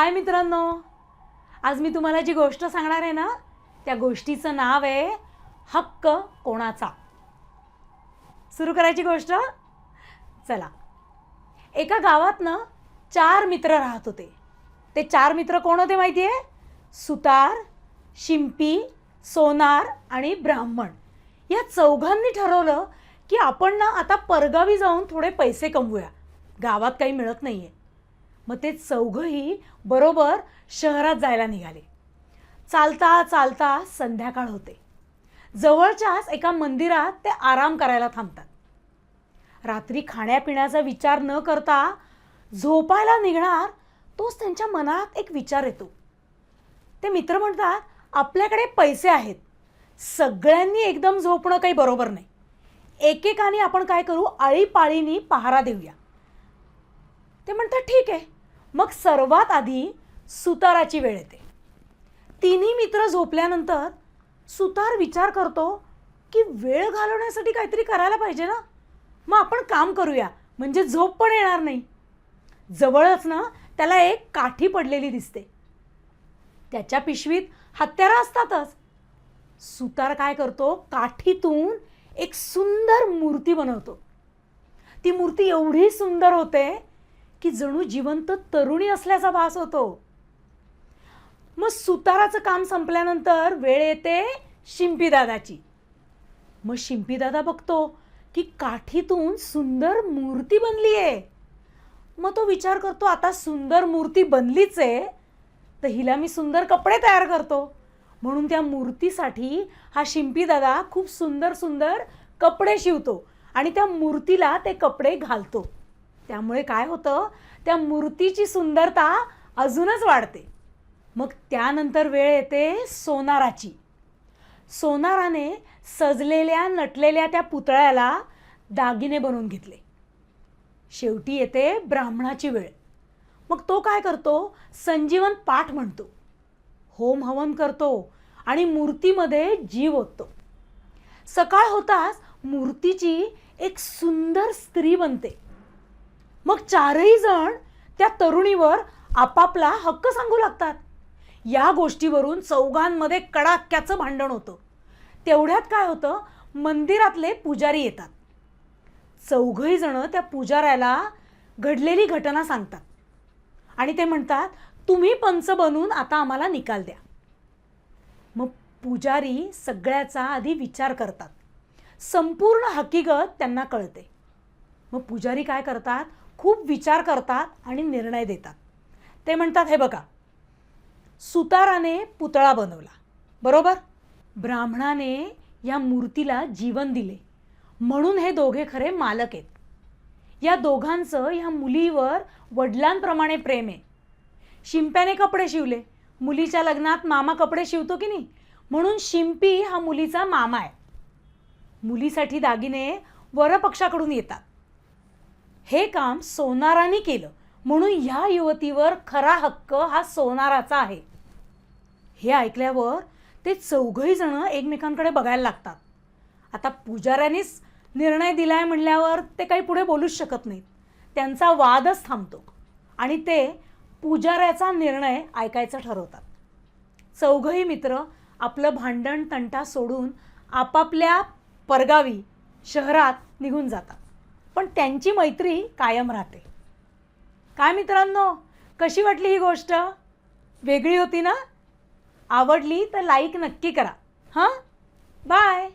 हाय मित्रांनो. आज मी तुम्हाला जी गोष्ट सांगणार आहे ना त्या गोष्टीचं नाव आहे हक्क कोणाचा? सुरू करायची गोष्ट? चला. एका गावात ना चार मित्र राहत होते. ते चार मित्र कोण होते माहिती आहे? सुतार शिंपी सोनार आणि ब्राह्मण. या चौघांनी ठरवलं की आपण ना आता परगावी जाऊन थोडे पैसे कमवूया. गावात काही मिळत नाही आहे मग ते चौघंही बरोबर शहरात जायला निघाले. चालता चालता संध्याकाळ होते. जवळच्याच एका मंदिरात ते आराम करायला थांबतात. रात्री खाण्यापिण्याचा विचार न करता झोपायला निघणार तोच त्यांच्या मनात एक विचार येतो. ते मित्र म्हणतात आपल्याकडे पैसे आहेत. सगळ्यांनी एकदम झोपणं काही बरोबर नाही. एकेकाने आपण काय करू आळीपाळीनी पहारा देऊया. ते म्हणतात ठीक आहे. मग सर्वात आधी सुताराची वेळ येते. तिन्ही मित्र झोपल्यानंतर सुतार विचार करतो की वेळ घालवण्यासाठी काहीतरी करायला पाहिजे ना? मग आपण काम करूया म्हणजे झोप पण येणार नाही. जवळच ना त्याला एक काठी पडलेली दिसते. त्याच्या पिशवीत हत्यारं असतातच. सुतार काय करतो? काठीतून एक सुंदर मूर्ती बनवतो. ती मूर्ती एवढी सुंदर होते की जणू जिवंत तरुणी असल्याचा भास होतो. मग सुताराचं काम संपल्यानंतर वेळ येते शिंपीदादाची. मग शिंपीदादा बघतो की काठीतून सुंदर मूर्ती बनली आहे मग तो विचार करतो आता सुंदर मूर्ती बनलीच आहे तर हिला मी सुंदर कपडे तयार करतो. म्हणून त्या मूर्तीसाठी हा शिंपीदादा खूप सुंदर सुंदर कपडे शिवतो आणि त्या मूर्तीला ते कपडे घालतो. त्यामुळे काय होतं? त्या मूर्तीची सुंदरता अजूनच वाढते. मग त्यानंतर वेळ येते सोनाराची. सोनाराने सजलेल्या नटलेल्या त्या पुतळ्याला दागिने बनवून घेतले. शेवटी येते ब्राह्मणाची वेळ. मग तो काय करतो? संजीवन पाठ म्हणतो. होम हवन करतो आणि मूर्तीमध्ये जीव ओततो. सकाळ होताच मूर्तीची एक सुंदर स्त्री बनते. मग चारही जण त्या तरुणीवर आपापला हक्क सांगू लागतात. या गोष्टीवरून चौघांमध्ये कडाक्याचं भांडण होतं. तेवढ्यात काय होतं? मंदिरातले पुजारी येतात. चौघही जण त्या पुजाऱ्याला घडलेली घटना सांगतात. आणि ते म्हणतात तुम्ही पंच बनून आता आम्हाला निकाल द्या. मग पुजारी सगळ्याचा आधी विचार करतात. संपूर्ण हकीकत त्यांना कळते. मग पुजारी काय करतात? खूप विचार करतात आणि निर्णय देतात. ते म्हणतात हे बघा सुताराने पुतळा बनवला बरोबर? ब्राह्मणाने या मूर्तीला जीवन दिले. म्हणून हे दोघे खरे मालक आहेत. या दोघांचं ह्या मुलीवर वडिलांप्रमाणे प्रेम आहे. शिंप्याने कपडे शिवले. मुलीच्या लग्नात मामा कपडे शिवतो की नाही? म्हणून शिंपी हा मुलीचा मामा आहे. मुलीसाठी दागिने वरपक्षाकडून येतात. हे काम सोनाराने केलं. म्हणून ह्या युवतीवर खरा हक्क हा सोनाराचा आहे. हे ऐकल्यावर ते चौघही जण एकमेकांकडे बघायला लागतात. आता पुजाऱ्यानेच निर्णय दिलाय म्हणल्यावर ते काही पुढे बोलूच शकत नाहीत. त्यांचा वादच थांबतो. आणि ते पुजाऱ्याचा निर्णय ऐकायचं ठरवतात. चौघही मित्र आपलं भांडण तंटा सोडून आपापल्या परगावी शहरात निघून जातात. पण त्यांची मैत्री कायम राहते. काय मित्रांनो? कशी वाटली ही गोष्ट? वेगळी होती ना? आवडली तर लाईक नक्की करा. हां? बाय